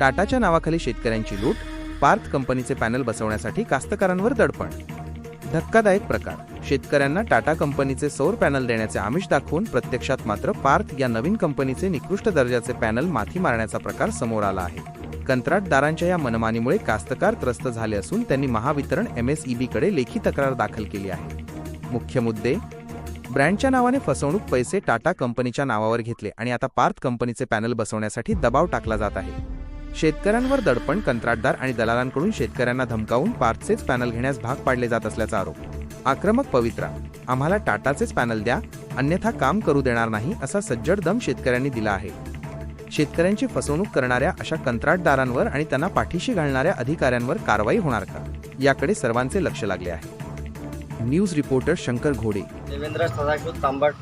टाटाच्या नावाखाली शेतकऱ्यांची लूट पार्थ कंपनीचे पॅनल बसवण्यासाठी कास्तकारांवर दडपण. धक्कादायक प्रकार. शेतकऱ्यांना टाटा कंपनीचे सौर पॅनल देण्याचे आमिष दाखवून प्रत्यक्षात मात्र पार्थ या नवीन कंपनीचे निकृष्ट दर्जाचे पॅनल माथी मारण्याचा प्रकार समोर आला आहे. कंत्राटदारांच्या या मनमानीमुळे कास्तकार त्रस्त झाले असून त्यांनी महावितरण एम एसकडे लेखी तक्रार दाखल केली आहे. मुख्य मुद्दे. ब्रँडच्या नावाने फसवणूक पैसे टाटा कंपनीच्या नावावर घेतले आणि आता पार्थ कंपनीचे पॅनल बसवण्यासाठी दबाव टाकला जात आहे. शेतकऱ्यांवर दडपण कंत्राटदार आणि दलालांकडून शेतकऱ्यांना धमकावून पार्थचेच पॅनल घेण्यास भाग पाडले जात असल्याचा आरोप. आक्रमक पवित्रा आम्हाला टाटाचेच पॅनल द्या अन्यथा काम करू देणार नाही असा सज्जड दम शेतकऱ्यांनी दिला आहे. शेतकऱ्यांची फसवणूक करणाऱ्या अशा कंत्राटदारांवर आणि त्यांना पाठीशी घालणाऱ्या अधिकाऱ्यांवर कारवाई होणार का? याकडे सर्वांचे लक्ष लागले आहे. न्यूज रिपोर्टर शंकर घोडे. देवेंद्र सदाशिव तांबट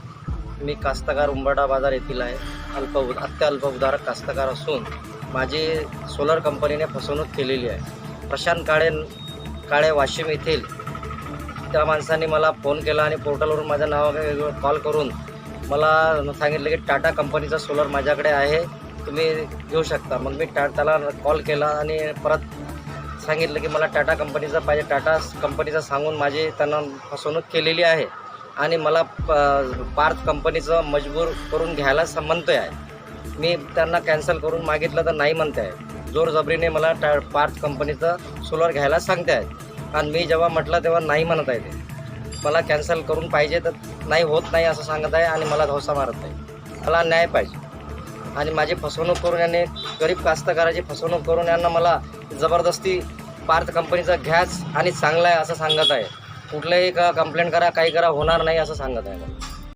मी कास्तकार उंबडा बाजार येथील आहे. अल्प अत्य कास्तकार असून माझी सोलर कंपनीने फसवणूक केलेली आहे. प्रशांत काळे काळे वाशिम येथील त्या माणसाने मला फोन केला आणि पोर्टलवरून माझ्या नावावर कॉल करून मला सांगितलं की टाटा कंपनीचा सोलर माझ्याकडे आहे तुम्ही घेऊ शकता. मग मी टा त्याला कॉल केला आणि परत सांगितलं की मला टाटा कंपनीचा पाहिजे. टाटा कंपनीचा सांगून माझी त्यांना फसवणूक केलेली आहे आणि मला प- पार्थ कंपनीचं मजबूर करून घ्यायला स- आहे. मी त्यांना कॅन्सल करून मागितलं तर नाही म्हणते आहे जोरजबरीने मला टा पार्थ कंपनीचं सोलर घ्यायला सांगते आहेत आणि मी जेव्हा म्हटलं तेव्हा नाही म्हणत आहे ते. मला कॅन्सल करून पाहिजे तर नाही होत नाही असं सांगत आहे आणि मला धोसा मारत आहे मला न्याय पाहिजे. आणि माझी फसवणूक करून यांनी गरीब कास्तकाराची फसवणूक करून यांना मला जबरदस्ती पार्थ कंपनीचा घ्याच आणि चांगला आहे असं सांगत आहे. कुठलंही का कंप्लेंट करा काही करा होणार नाही असं सांगत आहे. मला